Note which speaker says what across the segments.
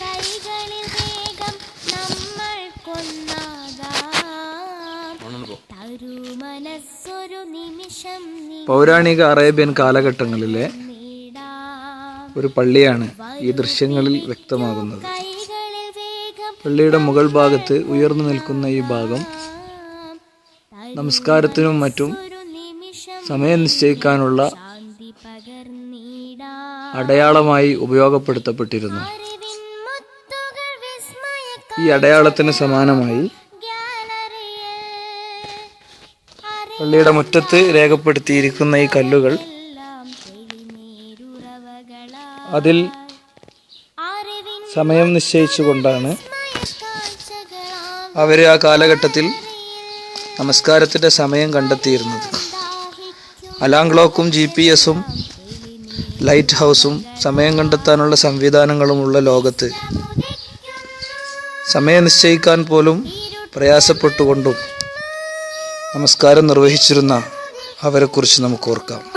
Speaker 1: കൈകളിൽ വേഗം നമ്മൾ
Speaker 2: പൗരാണിക അറേബ്യൻ കാലഘട്ടങ്ങളിലെ ഒരു പള്ളിയാണ് ഈ ദൃശ്യങ്ങളിൽ വ്യക്തമാകുന്നത്. പള്ളിയുടെ മുകൾ ഭാഗത്ത് ഉയർന്നു നിൽക്കുന്ന ഈ ഭാഗം നമസ്കാരത്തിനും മറ്റും സമയം നിശ്ചയിക്കാനുള്ള അടയാളമായി ഉപയോഗപ്പെടുത്തപ്പെട്ടിരുന്നു. ഈ അടയാളത്തിന് സമാനമായി പള്ളിയുടെ മുറ്റത്ത് രേഖപ്പെടുത്തിയിരിക്കുന്ന ഈ കല്ലുകൾ അതിൽ സമയം നിശ്ചയിച്ചുകൊണ്ടാണ് അവർ ആ കാലഘട്ടത്തിൽ നമസ്കാരത്തിന്റെ സമയം കണ്ടെത്തിയിരുന്നത്. അലാം ക്ലോക്കും ജി പി എസും ലൈറ്റ് ഹൗസും സമയം കണ്ടെത്താനുള്ള സംവിധാനങ്ങളുമുള്ള ലോകത്ത്. സമയം നിശ്ചയിക്കാൻ പോലും പ്രയാസപ്പെട്ടുകൊണ്ടും നമസ്കാരം നിർവഹിച്ചിരുന്ന അവരെക്കുറിച്ച് നമുക്ക് ഓർക്കാം.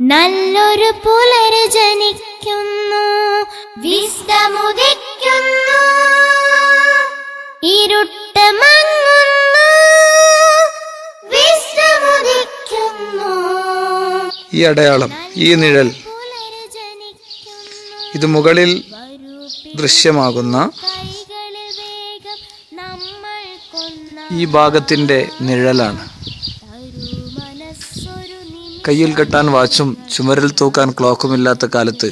Speaker 1: നല്ലൊരു പുലര് ജനിക്കുന്നു വിസ്തമുദിക്കുന്നു ഇരുട്ട് മങ്ങുന്നു വിസ്തമുദിക്കുന്നു.
Speaker 2: ഈ അടയാളം ഈ നിഴൽ. ഇത് മുകളിൽ ദൃശ്യമാകുന്ന ഈ ഭാഗത്തിന്റെ നിഴലാണ്. കയ്യിൽ കെട്ടാൻ വാച്ചും ചുമരിൽ തൂക്കാൻ ക്ലോക്കുമില്ലാത്ത കാലത്ത്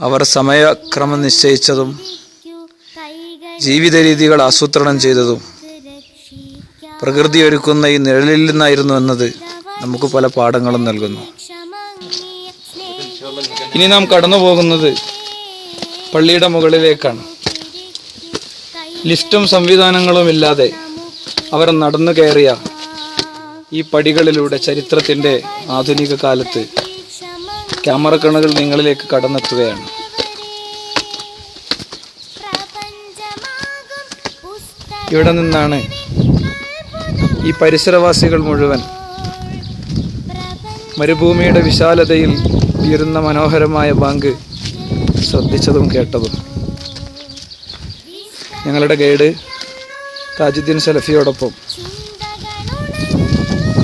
Speaker 2: അവർ സമയക്രമം നിശ്ചയിച്ചതും ജീവിത രീതികൾ ആസൂത്രണം ചെയ്തതും പ്രകൃതി ഒരുക്കുന്ന ഈ നിഴലിൽ നിന്നായിരുന്നു എന്നത്. നമുക്ക് പല പാഠങ്ങളും നൽകുന്നു. ഇനി നാം കടന്നു പോകുന്നത് പള്ളിയുടെ മുകളിലേക്കാണ്. ലിസ്റ്റും സംവിധാനങ്ങളും ഇല്ലാതെ അവർ നടന്നു കയറിയ ഈ പടികളിലൂടെ ചരിത്രത്തിന്റെ ആധുനിക കാലത്ത് ക്യാമറ കണകൾ നിങ്ങളിലേക്ക് കടന്നെത്തുകയാണ്. ഇവിടെ നിന്നാണ് ഈ പരിസരവാസികൾ മുഴുവൻ മരുഭൂമിയുടെ വിശാലതയിൽ ഉയരുന്ന മനോഹരമായ ബാങ്ക് ശ്രദ്ധിച്ചതും കേട്ടതും. ഞങ്ങളുടെ ഗൈഡ് താജുദ്ദീൻ സലഫിയോടൊപ്പം.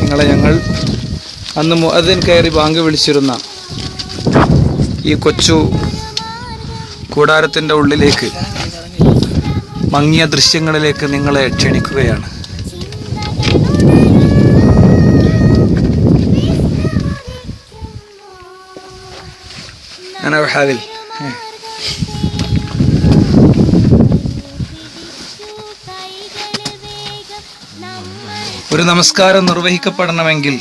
Speaker 2: നിങ്ങളെ ഞങ്ങൾ അന്ന് മുഅദ്ദിൻ കയറി ബാങ്ക് വിളിച്ചിരുന്ന ഈ കൊച്ചു കൂടാരത്തിന്റെ ഉള്ളിലേക്ക് മങ്ങിയ ദൃശ്യങ്ങളിലേക്ക് നിങ്ങളെ ക്ഷണിക്കുകയാണ്. أنا بحاول ഒരു നമസ്കാരം നിർവഹിക്കപ്പെടണമെങ്കിൽ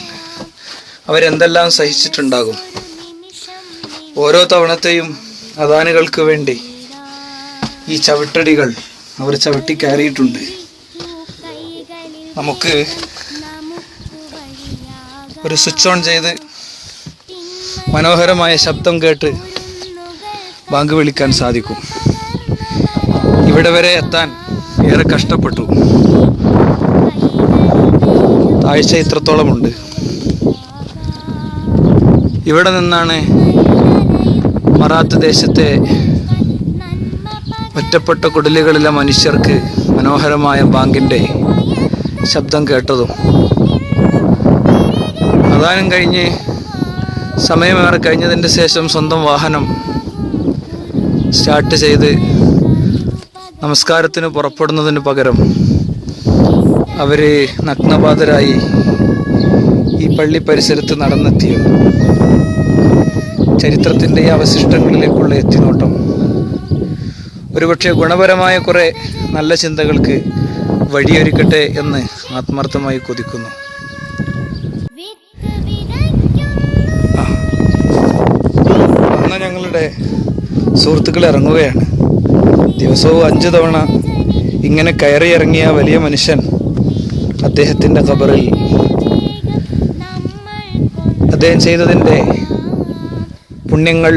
Speaker 2: അവരെന്തെല്ലാം സഹിച്ചിട്ടുണ്ടാകും ഓരോ തവണത്തെയും അദാനുകൾക്ക് വേണ്ടി ഈ ചവിട്ടടികൾ അവർ ചവിട്ടി കയറിയിട്ടുണ്ട് നമുക്ക് ഒരു സ്വിച്ച് ഓൺ ചെയ്ത് മനോഹരമായ ശബ്ദം കേട്ട് ബാങ്ക് വിളിക്കാൻ സാധിക്കും. ഇവിടെ വരെ എത്താൻ ഏറെ കഷ്ടപ്പെട്ടു. താഴ്ച ഇത്രത്തോളമുണ്ട്. ഇവിടെ നിന്നാണ് മറാത്ത് ദേശത്തെ ഒറ്റപ്പെട്ട കുടലുകളിലെ മനുഷ്യർക്ക് മനോഹരമായ ബാങ്കിന്റെ ശബ്ദം കേട്ടതും. അതാനും കഴിഞ്ഞ് സമയമേറെ കഴിഞ്ഞതിന്റെ ശേഷം സ്വന്തം വാഹനം സ്റ്റാർട്ട് ചെയ്ത് നമസ്കാരത്തിന് പുറപ്പെടുന്നതിന് പകരം അവർ നഗ്നപാതരായി ഈ പള്ളി പരിസരത്ത് നടന്നെത്തിയ ചരിത്രത്തിന്റെ ഈ അവശിഷ്ടങ്ങളിലേക്കുള്ള എത്തിനോട്ടം. ഒരുപക്ഷെ ഗുണപരമായ കുറേ നല്ല ചിന്തകൾക്ക് വഴിയൊരുക്കട്ടെ എന്ന് ആത്മാർത്ഥമായി കൊതിക്കുന്നു. അന്ന് ഞങ്ങളുടെ സുഹൃത്തുക്കൾ ഇറങ്ങുകയാണ്. ദിവസവും അഞ്ച് തവണ ഇങ്ങനെ കയറി ഇറങ്ങിയ വലിയ മനുഷ്യൻ അദ്ദേഹത്തിന്റെ ഖബറിൽ. അദ്ദേഹം ചെയ്തതിന്റെ പുണ്യങ്ങൾ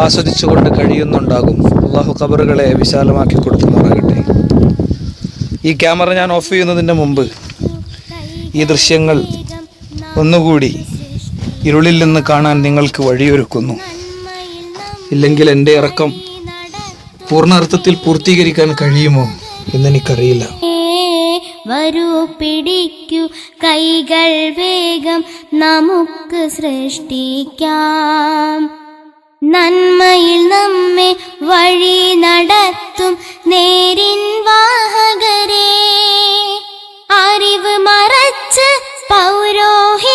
Speaker 2: ആസ്വദിച്ചുകൊണ്ട് കഴിയുന്നുണ്ടാകും. അള്ളാഹു ഖബറുകളെ വിശാലമാക്കി കൊടുക്കുമാറാകട്ടെ. ഈ ക്യാമറ ഞാൻ ഓഫ് ചെയ്യുന്നതിന് മുമ്പ് ഈ ദൃശ്യങ്ങൾ ഒന്നുകൂടി ഇരുളിൽ നിന്ന് കാണാൻ നിങ്ങൾക്ക് വഴിയൊരുക്കുന്നു. ഇല്ലെങ്കിൽ എന്റെ ഇറക്കം പൂർണാർത്ഥത്തിൽ പൂർത്തീകരിക്കാൻ കഴിയുമോ എന്നെനിക്കറിയില്ല.
Speaker 1: വരൂ പിടിക്കൂ കൈകൾ വേഗം നമുക്ക് സൃഷ്ടിക്കാം. നന്മയിൽ നമ്മെ വഴി നടത്തും നേരിൻ വാഹകരെ. അറിവ് മറച്ച് പൗരോഹിത്യം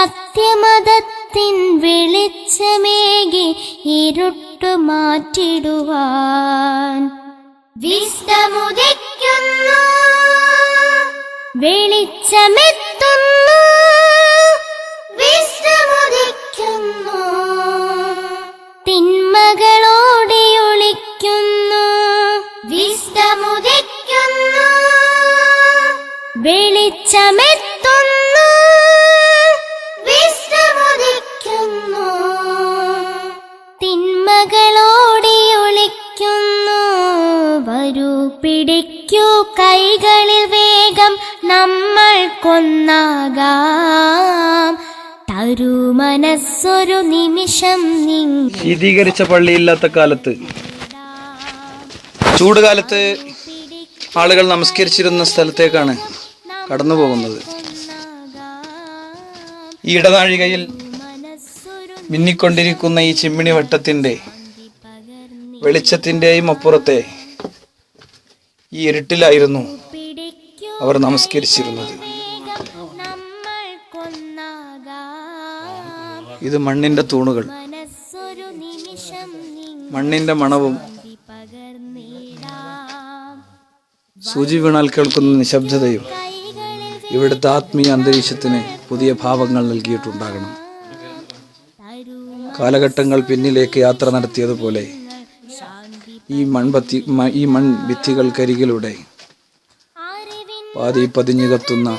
Speaker 1: സത്യമതത്തിൻ വെളിച്ചമേകി ഇരുട്ടു മാറ്റിടുവാൻ. വിസ്തമുദിക്കുന്നു വെളിച്ചമെത്തുന്നു വിസ്തമുദിക്കുന്നു. തിന്മകളോടെ ഒളിക്കുന്നു വിസ്തമുദിക്കുന്നു വെളിച്ചമെത്തുന്നു കൊന്നാകാം. തരുമനസ്സൊരു നിമിഷം
Speaker 2: ശീതീകരിച്ച പള്ളിയില്ലാത്ത കാലത്ത് ചൂടുകാലത്ത് ആളുകൾ നമസ്കരിച്ചിരുന്ന സ്ഥലത്തേക്കാണ് കടന്നു പോകുന്നത്. ഈ ഇടനാഴികയിൽ മിന്നിക്കൊണ്ടിരിക്കുന്ന ഈ ചിമ്മിണി വട്ടത്തിന്റെ വെളിച്ചത്തിന്റെയും അപ്പുറത്തെ ഈ ഇരുട്ടിലായിരുന്നു അവർ നമസ്കരിച്ചിരുന്നത്. ഇത് മണ്ണിന്റെ തൂണുകൾ. മണ്ണിന്റെ മണവും സൂചി വീണാൽ കേൾക്കുന്ന നിശബ്ദതയും ഇവിടുത്തെ ആത്മീയ അന്തരീക്ഷത്തിന് പുതിയ ഭാവങ്ങൾ നൽകിയിട്ടുണ്ടാകണം. കാലഘട്ടങ്ങൾ പിന്നിലേക്ക് യാത്ര നടത്തിയതുപോലെ ഈ മൺപത്തി ഈ മൺ
Speaker 1: ഭിത്തികൾക്കരികിലൂടെ
Speaker 2: പാതി പതിഞ്ഞു കത്തുന്ന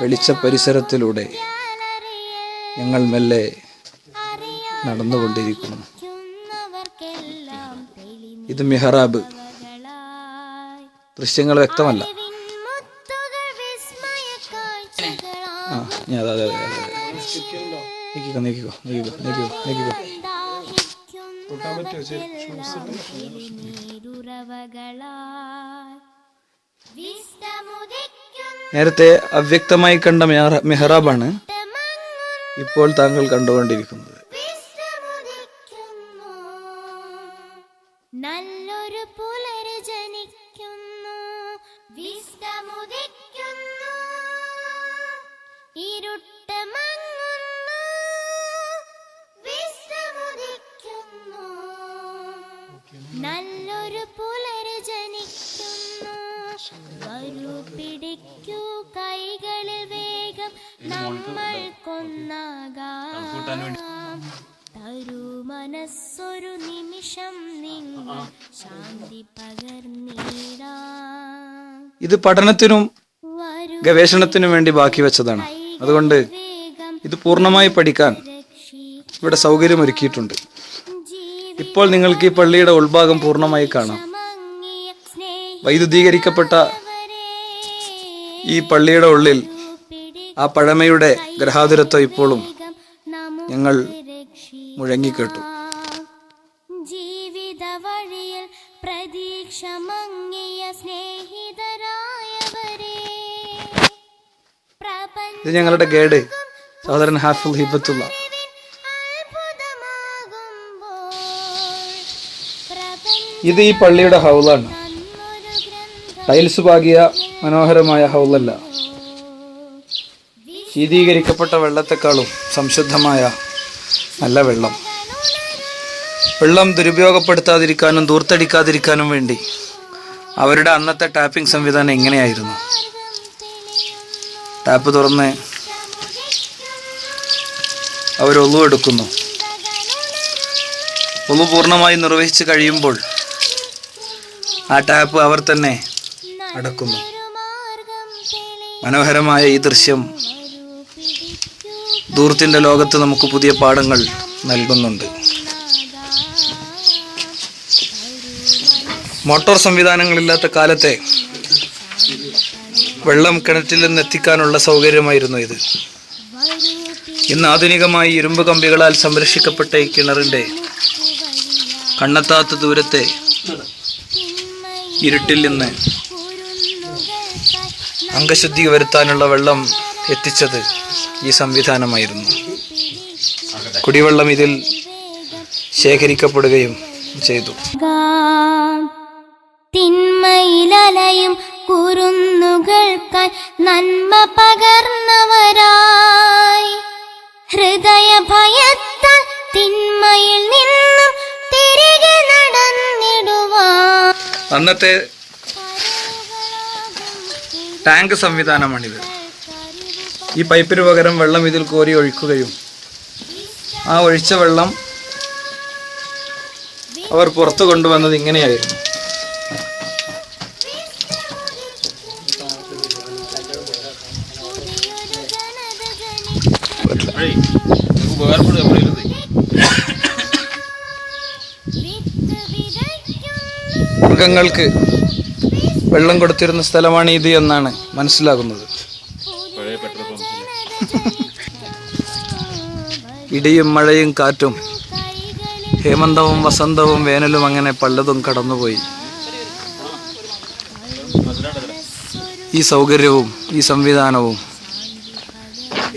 Speaker 2: വെളിച്ച പരിസരത്തിലൂടെ ഞങ്ങൾ മെല്ലെ നടന്നുകൊണ്ടിരിക്കുന്നു. ഇത് മെഹറാബ്. ദൃശ്യങ്ങൾ വ്യക്തമല്ല.
Speaker 1: മുത്തുകൾ വിസ്മയ കാഴ്ചകളായി
Speaker 2: ആ ഞാൻ അതെ അതെ അതെ അതെ. നീക്കിക്കോ നീക്കിക്കോ നീക്കിക്കോ നീക്കിക്കോ നീക്കിക്കോ. നേരത്തെ അവ്യക്തമായി കണ്ട മെഹറാബാണ് മെഹ്റാബാണ് ഇപ്പോൾ താങ്കൾ കണ്ടുകൊണ്ടിരിക്കുന്നത്.
Speaker 1: മനസ്സൊരു നിമിഷം നിങ്ങൾ ശാന്തി പകർന്നിടാം.
Speaker 2: ഇത് പഠനത്തിനും ഗവേഷണത്തിനും വേണ്ടി ബാക്കി വെച്ചതാണ്. അതുകൊണ്ട് ഇത് പൂർണമായി പഠിക്കാൻ ഇവിടെ സൗകര്യം ഒരുക്കിയിട്ടുണ്ട് ഇപ്പോൾ നിങ്ങൾക്ക് ഈ പള്ളിയുടെ ഉൾഭാഗം പൂർണമായി കാണാം. വൈദ്യുതീകരിക്കപ്പെട്ട ഈ പള്ളിയുടെ ഉള്ളിൽ ആ പഴമയുടെ ഗ്രഹാതുരത്വം ഇപ്പോഴും ഞങ്ങൾ മുഴങ്ങിക്കേട്ടു.
Speaker 1: ജീവിത വഴിയിൽ പ്രതീക്ഷ മങ്ങിയ സ്നേഹിതരായവരെ
Speaker 2: ഇത് ഞങ്ങളുടെ ഗൈഡ് സഹോദരൻ ഹാഫുൽ ഹിബത്തുള്ള. ഇത് ഈ പള്ളിയുടെ ഹൗലാണ് ടൈൽസ് പാകിയ മനോഹരമായ ഹൗലല്ല ശീതീകരിക്കപ്പെട്ട വെള്ളത്തെക്കാളും സംശുദ്ധമായ നല്ല വെള്ളം. വെള്ളം ദുരുപയോഗപ്പെടുത്താതിരിക്കാനും ദൂർത്തടിക്കാതിരിക്കാനും വേണ്ടി. അവരുടെ അന്നത്തെ ടാപ്പിംഗ് സംവിധാനം എങ്ങനെയായിരുന്നു? ടാപ്പ് തുറന്ന് അവർ ഒളു എടുക്കുന്നു. ഒളു പൂർണമായി നിർവഹിച്ച് കഴിയുമ്പോൾ ആ ടാപ്പ് അവർ തന്നെ അടക്കുന്നു. മനോഹരമായ ഈ ദൃശ്യം ദൂരത്തിന്റെ ലോകത്ത് നമുക്ക് പുതിയ പാഠങ്ങൾ നൽകുന്നുണ്ട്. മോട്ടോർ സംവിധാനങ്ങളില്ലാത്ത കാലത്തെ വെള്ളം കിണറ്റിൽ നിന്ന് എത്തിക്കാനുള്ള സൗകര്യമായിരുന്നു ഇത്. ഇന്ന് ആധുനികമായി ഇരുമ്പ് കമ്പികളാൽ സംരക്ഷിക്കപ്പെട്ട ഈ കിണറിന്റെ കണ്ണെത്താത്ത ദൂരത്തെ ഇരുട്ടിൽ നിന്ന് അംഗശുദ്ധി വരുത്താനുള്ള വെള്ളം എത്തിച്ചത് ഈ സംവിധാനമായിരുന്നു. കുടിവെള്ളം ഇതിൽ ശേഖരിക്കപ്പെടുകയും ചെയ്തു.
Speaker 1: തിന്മയിലലയും കുരുന്നുകൾക്കായി നന്മ പകർന്നവരായി. ഹൃദയ ഭയത്താൽ തിന്മയിൽ നിന്നും തിരികെ നടന്നിടുവാൻ.
Speaker 2: അന്നത്തെ ടാങ്ക് സംവിധാനമാണിത്. ഈ പൈപ്പിന് പകരം വെള്ളം ഇതിൽ കോരി ഒഴിക്കുകയും ആ ഒഴിച്ച വെള്ളം അവർ പുറത്തു കൊണ്ടുവന്നത് ഇങ്ങനെയായിരുന്നു. മൃഗങ്ങൾക്ക് വെള്ളം കൊടുത്തിരുന്ന സ്ഥലമാണ് ഇത് എന്നാണ് മനസ്സിലാകുന്നത്. ഇടിയും മഴയും കാറ്റും ഹേമന്തവും വസന്തവും വേനലും അങ്ങനെ പലതും കടന്നുപോയി. ഈ സൗകര്യവും ഈ സംവിധാനവും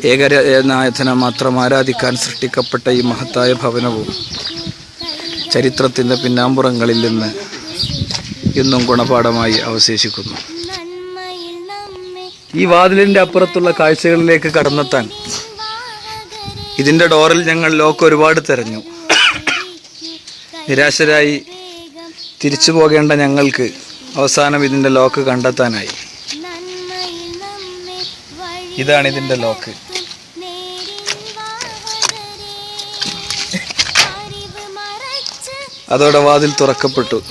Speaker 2: ഏകനായഥന മാത്രം ആരാധിക്കാൻ സൃഷ്ടിക്കപ്പെട്ട ഈ മഹത്തായ ഭവനവും ചരിത്രത്തിന്റെ പിന്നാമ്പുറങ്ങളിൽ നിന്ന് ഇന്നും ഗുണപാഠമായി അവശേഷിക്കുന്നു. ഈ വാതിലിന്റെ അപ്പുറത്തുള്ള കാഴ്ചകളിലേക്ക് കടന്നെത്താൻ ഇതിന്റെ ഡോറിൽ ഞങ്ങൾ ലോക്ക് ഒരുപാട് തിരഞ്ഞു. നിരാശരായി തിരിച്ചു പോകേണ്ട ഞങ്ങൾക്ക് അവസാനം ഇതിന്റെ ലോക്ക് കണ്ടെത്താനായി. ഇതാണ് ഇതിന്റെ ലോക്ക്. അതോടെ വാതിൽ തുറക്കപ്പെട്ടു.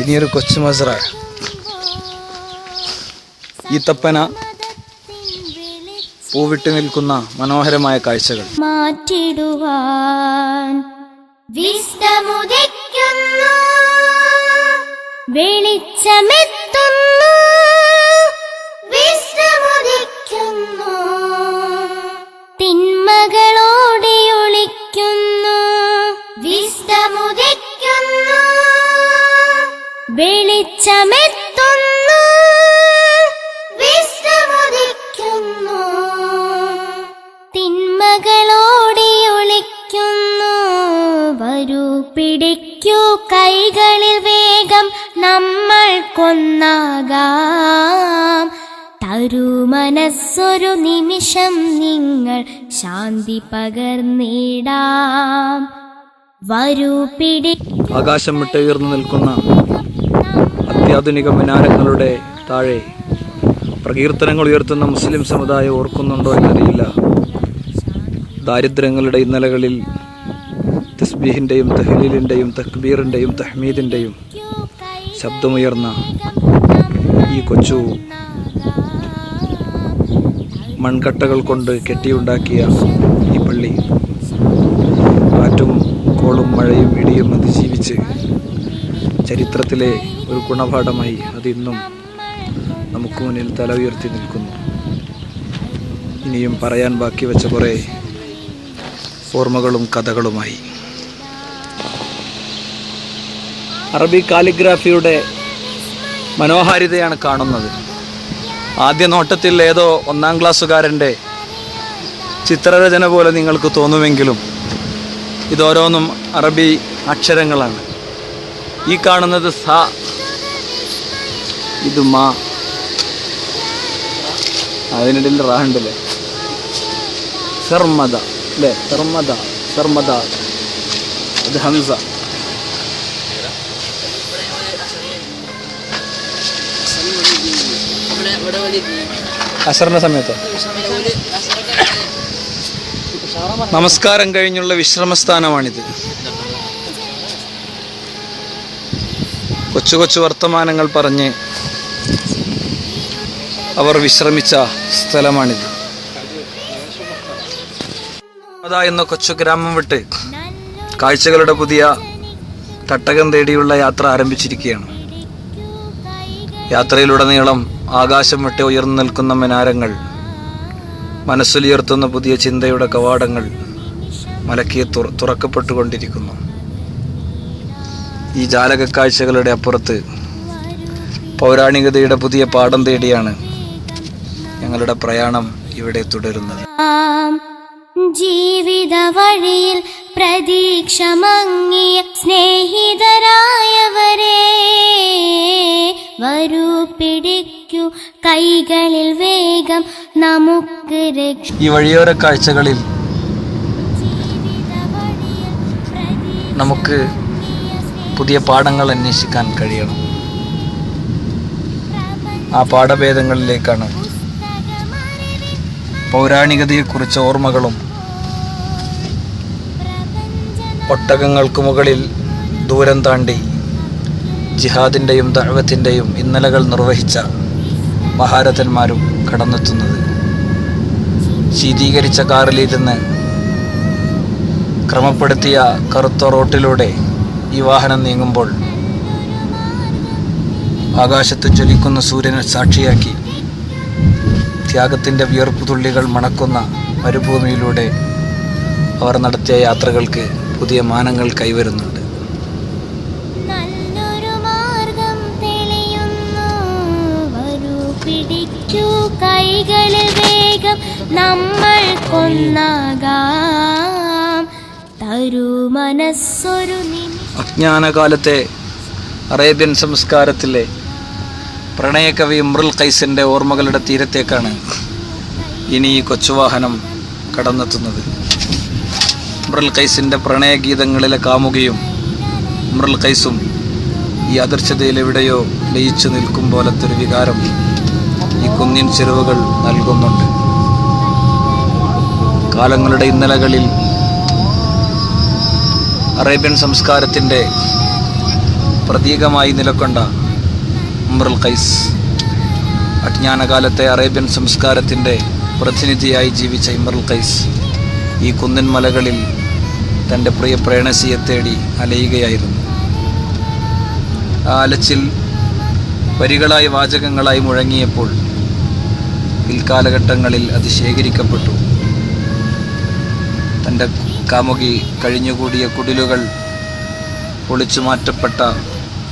Speaker 2: ഇനിയൊരു കൊച്ചു മസറ. ഈ തപ്പന പൂവിട്ട് നിൽക്കുന്ന മനോഹരമായ കാഴ്ചകൾ.
Speaker 1: മാറ്റിടുവാൻ വിസ്തമുദിക്കുന്നു. വെളിച്ചമെത്തുന്നു. വിസ്തമുദിക്കുന്നു. തിന്മകളോടെ ഒളിക്കുന്നു. വിസ്തമുദിക്കുന്നു. വെളിച്ചമെത്തുന്നു മനസ്സൊരു നിമിഷം നിങ്ങൾ ശാന്തി പകർന്നിടാം. വരൂ പിടി
Speaker 2: ആകാശം വിട്ട് ഉയർന്നു നിൽക്കുന്ന അത്യാധുനിക മിനാരങ്ങളുടെ താഴെ പ്രകീർത്തനങ്ങൾ ഉയർത്തുന്ന മുസ്ലിം സമുദായം ഓർക്കുന്നുണ്ടോ എന്നറിയില്ല. ദാരിദ്ര്യങ്ങളുടെ ഇന്നലകളിൽ തസ്ബീഹിന്റെയും തഹ്ലീലിന്റെയും തക്ബീറിന്റെയും തഹ്മീദിന്റെയും ശബ്ദമുയർന്ന ഈ കൊച്ചു മൺകട്ടകൾ കൊണ്ട് കെട്ടിയുണ്ടാക്കിയ ഈ പള്ളി. കാറ്റും കോളും മഴയും ഇടിയും അതിജീവിച്ച് ചരിത്രത്തിലെ ഒരു ഗുണപാഠമായി അതിന്നും നമുക്ക് മുന്നിൽ തല ഉയർത്തി നിൽക്കുന്നു. ഇനിയും പറയാൻ ബാക്കി വെച്ച കുറേ ഓർമ്മകളും കഥകളുമായി. അറബി കാലിഗ്രാഫിയുടെ മനോഹാരിതയാണ് കാണുന്നത്. ആദ്യ നോട്ടത്തിൽ ഏതോ ഒന്നാം ക്ലാസ്സുകാരന്റെ ചിത്രരചന പോലെ നിങ്ങൾക്ക് തോന്നുമെങ്കിലും ഇതോരോന്നും അറബി അക്ഷരങ്ങളാണ്. ഈ കാണുന്നത് സ ഇത് മാ. അതിനിടയിൽ റാണ്ടല്ലേ സർമദ അല്ലേ? സർമദ സർമദ. അത് ഹംസ. അസറിന്റെ സമയത്ത്? നമസ്കാരം കഴിഞ്ഞുള്ള വിശ്രമസ്ഥാനമാണിത്. കൊച്ചു കൊച്ചു വർത്തമാനങ്ങൾ പറഞ്ഞ് അവർ വിശ്രമിച്ച സ്ഥലമാണിത്. എന്ന കൊച്ചു ഗ്രാമം വിട്ട് കാഴ്ചകളുടെ പുതിയ തട്ടകം തേടിയുള്ള യാത്ര ആരംഭിച്ചിരിക്കുകയാണ്. യാത്രയിലുടനീളം ആകാശം വിട്ട് ഉയർന്നു നിൽക്കുന്ന മിനാരങ്ങൾ മനസ്സിലുയർത്തുന്ന പുതിയ ചിന്തയുടെ കവാടങ്ങൾ മലക്കി തുറ തുറക്കപ്പെട്ടുകൊണ്ടിരിക്കുന്നു. ഈ ജാലക കാഴ്ചകളുടെ അപ്പുറത്ത് പൗരാണികതയുടെ പുതിയ പാഠം തേടിയാണ് ഞങ്ങളുടെ പ്രയാണം ഇവിടെ തുടരുന്നത്.
Speaker 1: ജീവിത വഴിയിൽ പ്രതീക്ഷ മങ്ങിയ സ്നേഹിതരായവരെ വരൂ പിടിക്കൂ കൈകളിൽ വേഗം നമുക്ക് രക്ഷ
Speaker 2: ഈ വഴിയോര കാഴ്ചകളിൽ നമുക്ക് പുതിയ പാഠങ്ങൾ അന്വേഷിക്കാൻ കഴിയണം. ആ പാഠഭേദങ്ങളിലേക്കാണ് പൗരാണികതയെക്കുറിച്ച് ഓർമ്മകളും ഒട്ടകങ്ങൾക്ക് മുകളിൽ ദൂരം താണ്ടി ജിഹാദിന്റെയും ദഴവത്തിന്റെയും ഇന്നലകൾ നിർവഹിച്ച മഹാരഥന്മാരും കടന്നെത്തുന്നത്. ശീതീകരിച്ച കാറിലിരുന്ന് ക്രമപ്പെടുത്തിയ കറുത്ത റോട്ടിലൂടെ ഈ വാഹനം നീങ്ങുമ്പോൾ ആകാശത്ത് ജ്വലിക്കുന്ന സൂര്യനെ സാക്ഷിയാക്കി ത്യാഗത്തിന്റെ വിയർപ്പ് തുള്ളികൾ മണക്കുന്ന മരുഭൂമിയിലൂടെ അവർ നടത്തിയ യാത്രകൾക്ക് പുതിയ മാനങ്ങൾ കൈവരുന്നുണ്ട്.
Speaker 1: കൈകളിൽ വേഗം നമ്മൾ കൊന്നാകാം. തരൂ മനസ്സൊരു നിമിഷം.
Speaker 2: അജ്ഞാനകാലത്തെ അറേബ്യൻ സംസ്കാരത്തിലെ പ്രണയകവി ഇമ്രുൽ ഖൈസിന്റെ ഓർമ്മകളുടെ തീരത്തേക്കാണ് ഇനി ഈ കൊച്ചുവാഹനം കടന്നെത്തുന്നത്. ഇമ്രുൽ ഖൈസിന്റെ പ്രണയഗീതങ്ങളിലെ കാമുകയും ഇമ്രുൽ ഖൈസും ഈ അദർശതയിൽ എവിടെയോ ലയിച്ചു നിൽക്കും പോലത്തെ ഒരു വികാരം ഈ കുന്നിൻ ചെരുവുകൾ നൽകുന്നുണ്ട്. കാലങ്ങളുടെ ഇന്നലകളിൽ അറേബ്യൻ സംസ്കാരത്തിന്റെ പ്രതീകമായി നിലക്കൊണ്ട ഉമ്രുൽ ഖൈസ് അജ്ഞാനകാലത്തെ അറേബ്യൻ സംസ്കാരത്തിന്റെ പ്രതിനിധിയായി ജീവിച്ച ഇമ്രുൽ ഖൈസ് ഈ കുന്നിൻ മലകളിൽ തന്റെ പ്രിയ പ്രേണസിയെ തേടി അലയുകയായിരുന്നു. ആ അലച്ചിൽ വരികളായി വാചകങ്ങളായി മുഴങ്ങിയപ്പോൾ പിൽക്കാലഘട്ടങ്ങളിൽ അത് ശേഖരിക്കപ്പെട്ടു. തന്റെ കാമുകി കഴിഞ്ഞുകൂടിയ കുടിലുകൾ പൊളിച്ചു മാറ്റപ്പെട്ട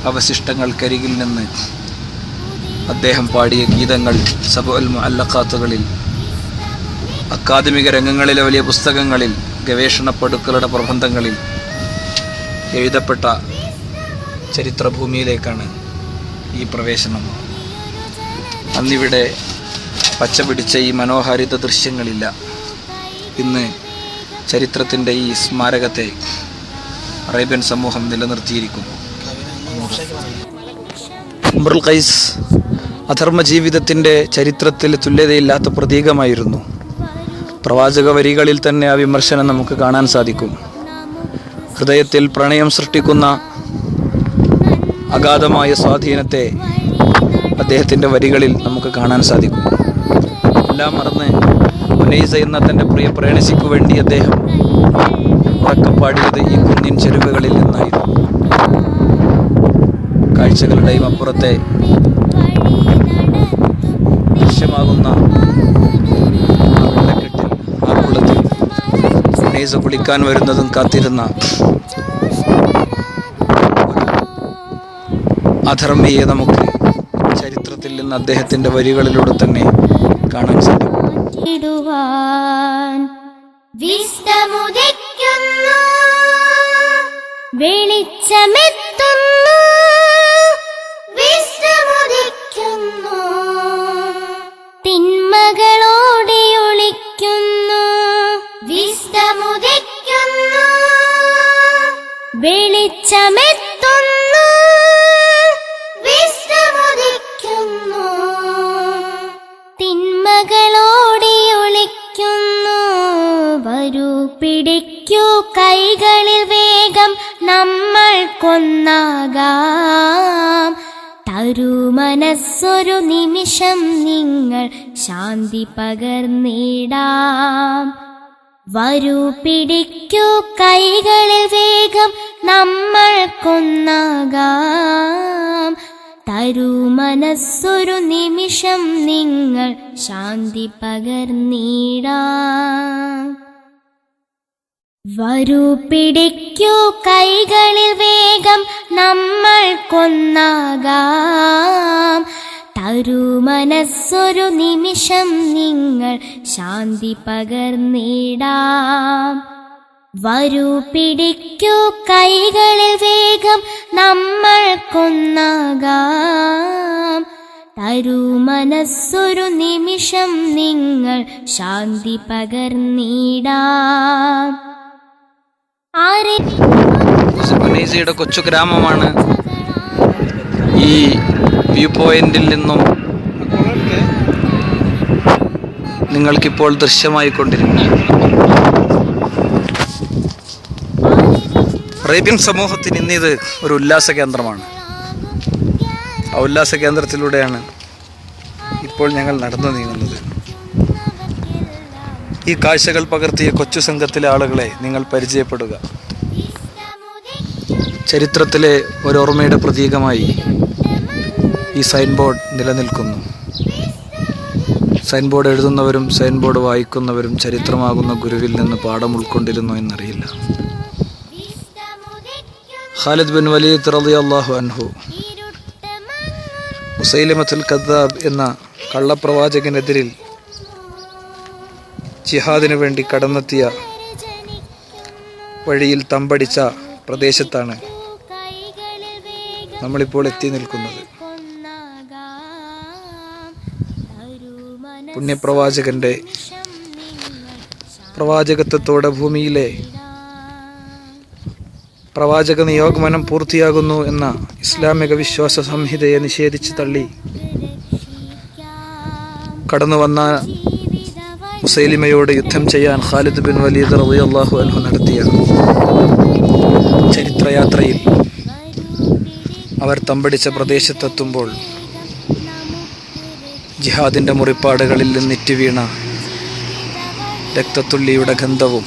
Speaker 2: അവശിഷ്ടങ്ങൾക്കരികിൽ നിന്ന് അദ്ദേഹം പാടിയ ഗീതങ്ങൾ സബോൽ അല്ലഖാത്തുകളിൽ അക്കാദമിക രംഗങ്ങളിലെ വലിയ പുസ്തകങ്ങളിൽ ഗവേഷണ പടുക്കളുടെ പ്രബന്ധങ്ങളിൽ എഴുതപ്പെട്ട ചരിത്രഭൂമിയിലേക്കാണ് ഈ പ്രവേശനം. അന്നിവിടെ പച്ച പിടിച്ച ഈ മനോഹാരിത ദൃശ്യങ്ങളില്ല. ഇന്ന് ചരിത്രത്തിന്റെ ഈ സ്മാരകത്തെ അറേബ്യൻ സമൂഹം നിലനിർത്തിയിരിക്കുന്നു. ഉംറുൽ ഖൈസ് അധർമ്മ ജീവിതത്തിന്റെ ചരിത്രത്തിൽ തുല്യതയില്ലാത്ത പ്രതീകമായിരുന്നു. പ്രവാചക വരികളിൽ തന്നെ ആ വിമർശനം നമുക്ക് കാണാൻ സാധിക്കും. ഹൃദയത്തിൽ പ്രണയം സൃഷ്ടിക്കുന്ന അഗാധമായ സ്വാധീനത്തെ അദ്ദേഹത്തിന്റെ വരികളിൽ നമുക്ക് കാണാൻ സാധിക്കും. എല്ലാം മറന്ന് ഉന്നയിസ എന്ന തന്റെ പ്രിയ പ്രേണസിക്കു വേണ്ടി അദ്ദേഹം ഉറക്കപ്പാടിയത് ഈ കുന്നിൻ ചെരുവുകളിൽ നിന്നായിരുന്നു. കാഴ്ചകളുടെയും അപ്പുറത്തെ ദൃശ്യമാകുന്ന ആ വെള്ളക്കെട്ടിൽ ആ കുളത്തിൽ ഉന്നയിസ കുളിക്കാൻ വരുന്നതും കാത്തിരുന്ന അധർമ്മിയെ നമുക്ക് ചരിത്രത്തിൽ നിന്ന് അദ്ദേഹത്തിന്റെ വരികളിലൂടെ തന്നെ കാണാൻ സാധിക്കും.
Speaker 1: വെളിച്ചമെത്തുന്നു. വെളിച്ചമെത്തുന്നു. വിശ്രമുദിക്കുന്നു തിന്മകളോടെ ഒളിക്കുന്നു. വരൂ പിടിക്കൂ കൈകളിൽ വേഗം നമ്മൾ കൊന്നാകാം. തരൂ മനസ്സൊരു നിമിഷം നിങ്ങൾ ശാന്തി പകർന്നിടാം വരൂ പിടിക്കൂ കൈകളിൽ വേഗം നമ്മൾ കൊന്നാകാം തരൂ മനസ്സൊരു നിമിഷം നിങ്ങൾ ശാന്തി പകർന്നീടാം വരൂ പിടിക്കൂ കൈകളിൽ വേഗം നമ്മൾ കൊന്നാകാം തരൂ മനസ്സൊരു നിമിഷം നിങ്ങൾ ശാന്തി പകർന്നിടാം വരൂ പിടിക്കൂ കൈകളിൽ വേഗം നമ്മൾ കൊന്നാകാം. തരൂ മനസ്സൊരു നിമിഷം നിങ്ങൾ ശാന്തി പകർന്നിടാം. ആരെ
Speaker 2: ഉനൈസയുടെ കൊച്ചു ഗ്രാമമാണ്. ഈ വ്യൂ പോയിന്റിൽ നിന്നും നിങ്ങൾക്കിപ്പോൾ ദൃശ്യമായിക്കൊണ്ടിരിക്കുന്നത്. അറേബ്യൻ സമൂഹത്തിന് ഇന്നിത് ഒരു ഉല്ലാസ കേന്ദ്രമാണ്. ആ ഉല്ലാസ കേന്ദ്രത്തിലൂടെയാണ് ഇപ്പോൾ ഞങ്ങൾ നടന്നു നീങ്ങുന്നത്. ഈ കാഴ്ചകൾ പകർത്തിയ കൊച്ചു സംഘത്തിലെ ആളുകളെ നിങ്ങൾ പരിചയപ്പെടുക. ചരിത്രത്തിലെ ഒരോർമ്മയുടെ പ്രതീകമായി ഈ സൈൻ ബോർഡ് നിലനിൽക്കുന്നു. സൈൻ ബോർഡ് എഴുതുന്നവരും സൈൻ ബോർഡ് വായിക്കുന്നവരും ചരിത്രമാകുന്ന ഗുരുവിൽ നിന്ന് പാഠം ഉൾക്കൊണ്ടിരുന്നു എന്നറിയില്ല. ഖാലിദ് ബിൻ വലീദ് റളിയല്ലാഹു അൻഹു. മുസൈലിമത്തുൽ കദ്ദാബ് എന്ന കള്ളപ്രവാചകനെതിരിൽ ജിഹാദിനു വേണ്ടി കടന്നെത്തിയ വഴിയിൽ തമ്പടിച്ച പ്രദേശത്താണ് നമ്മളിപ്പോൾ എത്തി നിൽക്കുന്നത്. പുണ്യപ്രവാചകന്റെ പ്രവാചകത്വത്തോടെ ഭൂമിയിലെ പ്രവാചക നിയോഗമനം പൂർത്തിയാകുന്നു എന്ന ഇസ്ലാമിക വിശ്വാസ സംഹിതയെ നിഷേധിച്ച് തള്ളി. കടന്നു വന്ന മുസൈലിമയോട് യുദ്ധം ചെയ്യാൻ ഖാലിദ് ബിൻ വലീദ് റബി അള്ളാഹു അൻഹു നടത്തിയ ചരിത്രയാത്രയിൽ അവർ തമ്പടിച്ച പ്രദേശത്തെത്തുമ്പോൾ ജിഹാദിന്റെ മുറിപ്പാടുകളിൽ നിന്നിറ്റ് വീണ രക്തത്തുള്ളിയുടെ ഗന്ധവും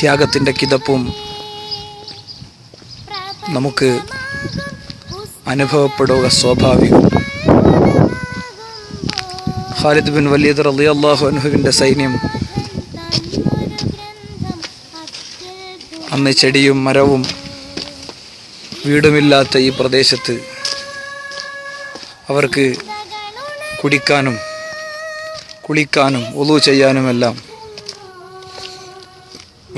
Speaker 2: ത്യാഗത്തിന്റെ കിതപ്പും നമുക്ക് അനുഭവപ്പെടുക സ്വാഭാവികം. ഖാലിദ് ബിൻ വലീദ് അള്ളാഹു അനുഹുവിന്റെ സൈന്യം അന്ന് ചെടിയും മരവും വീടുമില്ലാത്ത ഈ പ്രദേശത്ത് അവർക്ക് കുടിക്കാനും കുളിക്കാനും ഒതു ചെയ്യാനുമെല്ലാം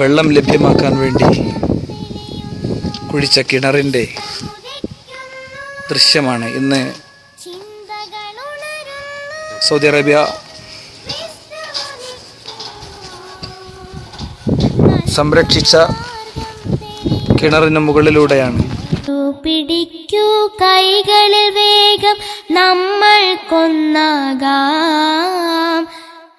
Speaker 2: വെള്ളം ലഭ്യമാക്കാൻ വേണ്ടി കുഴിച്ച കിണറിന്റെ ദൃശ്യമാണ് ഇന്ന് സൗദി അറേബ്യ സംരക്ഷിച്ച കിണറിന് മുകളിലൂടെയാണ്.
Speaker 1: പിടിക്കൂ കൈകളിൽ വേഗം നമ്മൾ കൊന്നാകാം.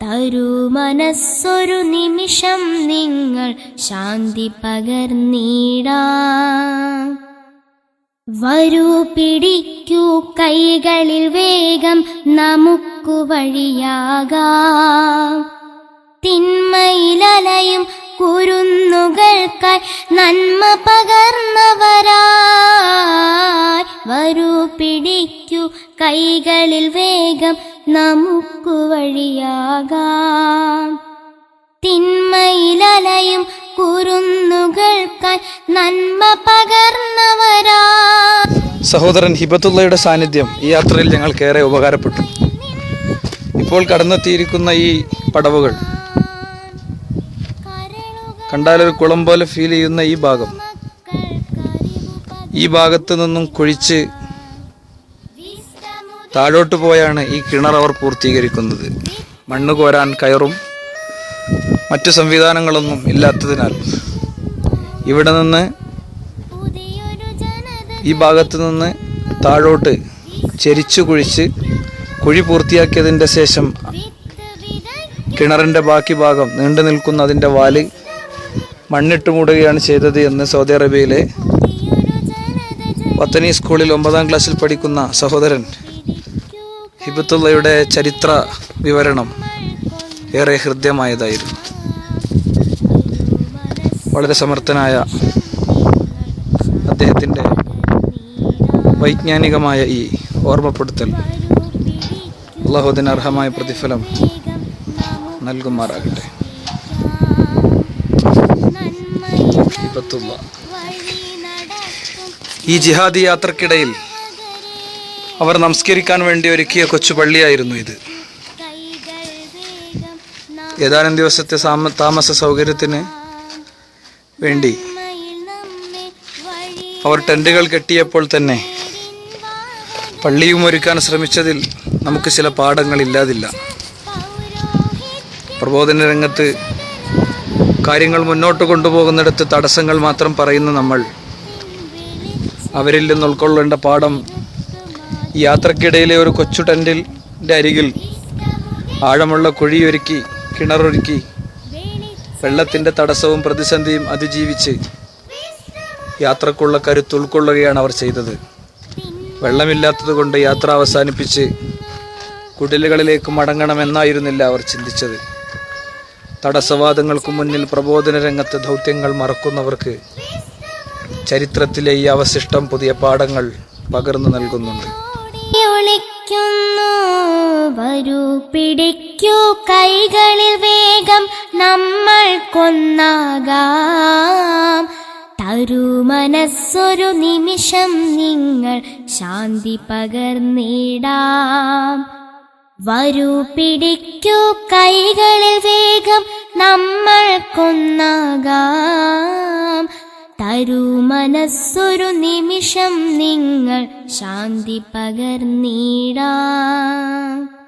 Speaker 1: തരൂ മനസ്സൊരു നിമിഷം നിങ്ങൾ ശാന്തി പകർന്നീടാ. വരൂ പിടിക്കൂ കൈകളിൽ വേഗം നമുക്കു വഴിയാകാം. തിന്മയിലലയും കുരുന്നുകൾക്കായി നന്മ പകർന്നവരായി. വരൂ പിടിക്കൂ കൈകളിൽ വേഗം നമുക്കു വഴിയാകാം തിന്മയിലലയും കുരുന്നുകൾക്കായി നന്മ പകർന്നവരാ.
Speaker 2: സഹോദരൻ ഹിബത്തുള്ളയുടെ സാന്നിധ്യം ഈ യാത്രയിൽ ഞങ്ങൾക്കേറെ ഉപകാരപ്പെട്ടു. ഇപ്പോൾ കടന്നെത്തിയിരിക്കുന്ന ഈ പടവുകൾ കണ്ടാലൊരു കുളം പോലെ ഫീൽ ചെയ്യുന്ന ഈ ഭാഗം. ഈ ഭാഗത്ത് നിന്നും കുഴിച്ച് താഴോട്ട് പോയാണ് ഈ കിണർ അവർ പൂർത്തീകരിക്കുന്നത്. മണ്ണ് കോരാൻ കയറും. മറ്റു സംവിധാനങ്ങളൊന്നും ഇല്ലാത്തതിനാൽ ഇവിടെ നിന്ന് ഈ ഭാഗത്ത് നിന്ന് താഴോട്ട് ചെരിച്ചു കുഴിച്ച് കുഴി പൂർത്തിയാക്കിയതിന്റെ ശേഷം കിണറിന്റെ ബാക്കി ഭാഗം നീണ്ടു നിൽക്കുന്ന അതിന്റെ വാൽ മണ്ണിട്ട് മൂടുകയാണ് ചെയ്തത് എന്ന് സൗദി അറേബ്യയിലെ പത്തനി സ്കൂളിൽ ഒമ്പതാം ക്ലാസ്സിൽ പഠിക്കുന്ന സഹോദരൻ ഹിബത്തുള്ളയുടെ ചരിത്ര വിവരണം ഏറെ ഹൃദ്യമായതായിരുന്നു വളരെ സമർത്ഥനായ അദ്ദേഹത്തിന്റെ വൈജ്ഞാനികമായ ഈ ഓർമ്മപ്പെടുത്തൽ അള്ളാഹുദിനർഹമായ പ്രതിഫലം നൽകുമാറാകട്ടെ. ഈ ജിഹാദി യാത്രക്കിടയിൽ അവർ നമസ്കരിക്കാൻ വേണ്ടി ഒരുക്കിയ കൊച്ചു പള്ളിയായിരുന്നു ഇത്. ഏതാനും ദിവസത്തെ താമസ സൗകര്യത്തിന് വേണ്ടി അവർ ടെന്റുകൾ കെട്ടിയപ്പോൾ തന്നെ പള്ളിയും ഒരുക്കാൻ ശ്രമിച്ചതിൽ നമുക്ക് ചില പാഠങ്ങൾ ഇല്ലാതില്ല പ്രബോധന രംഗത്ത് കാര്യങ്ങൾ മുന്നോട്ട് കൊണ്ടുപോകുന്നിടത്ത് തടസ്സങ്ങൾ മാത്രം പറയുന്ന നമ്മൾ. അവരിൽ നിന്ന് ഉൾക്കൊള്ളേണ്ട പാഠം യാത്രക്കിടയിലെ ഒരു കൊച്ചു ടെന്റിന്റെ അരികിൽ ആഴമുള്ള കുഴിയൊരുക്കി കിണറൊരുക്കി വെള്ളത്തിന്റെ തടസ്സവും പ്രതിസന്ധിയും അതിജീവിച്ച് യാത്രക്കുള്ള കരുത്ത് ഉൾക്കൊള്ളുകയാണ് അവർ ചെയ്തത്. വെള്ളമില്ലാത്തത് കൊണ്ട് യാത്ര അവസാനിപ്പിച്ച് കുടിലുകളിലേക്ക് മടങ്ങണമെന്നായിരുന്നില്ല അവർ ചിന്തിച്ചത്. തടസ്സവാദങ്ങൾക്ക് മുന്നിൽ പ്രബോധന രംഗത്തെ ദൗത്യങ്ങൾ മറക്കുന്നവർക്ക് ചരിത്രത്തിലെ ഈ അവശിഷ്ടം പുതിയ പാഠങ്ങൾ പകർന്നു നൽകുന്നുണ്ട്.
Speaker 1: ഒളിക്കുന്നു വരൂ പിടിക്കൂ കൈകളിൽ വേഗം നമ്മൾ കൊന്നാകാം. തരൂ മനസ്സൊരു നിമിഷം നിങ്ങൾ ശാന്തി പകർന്നിടാം വരൂ പിടിക്കൂ കൈകളിൽ വേഗം നമ്മൾ കൊന്നാകാം. തരൂ മനസ്സൊരു നിമിഷം നിങ്ങൾ ശാന്തി പകർന്നിടാം.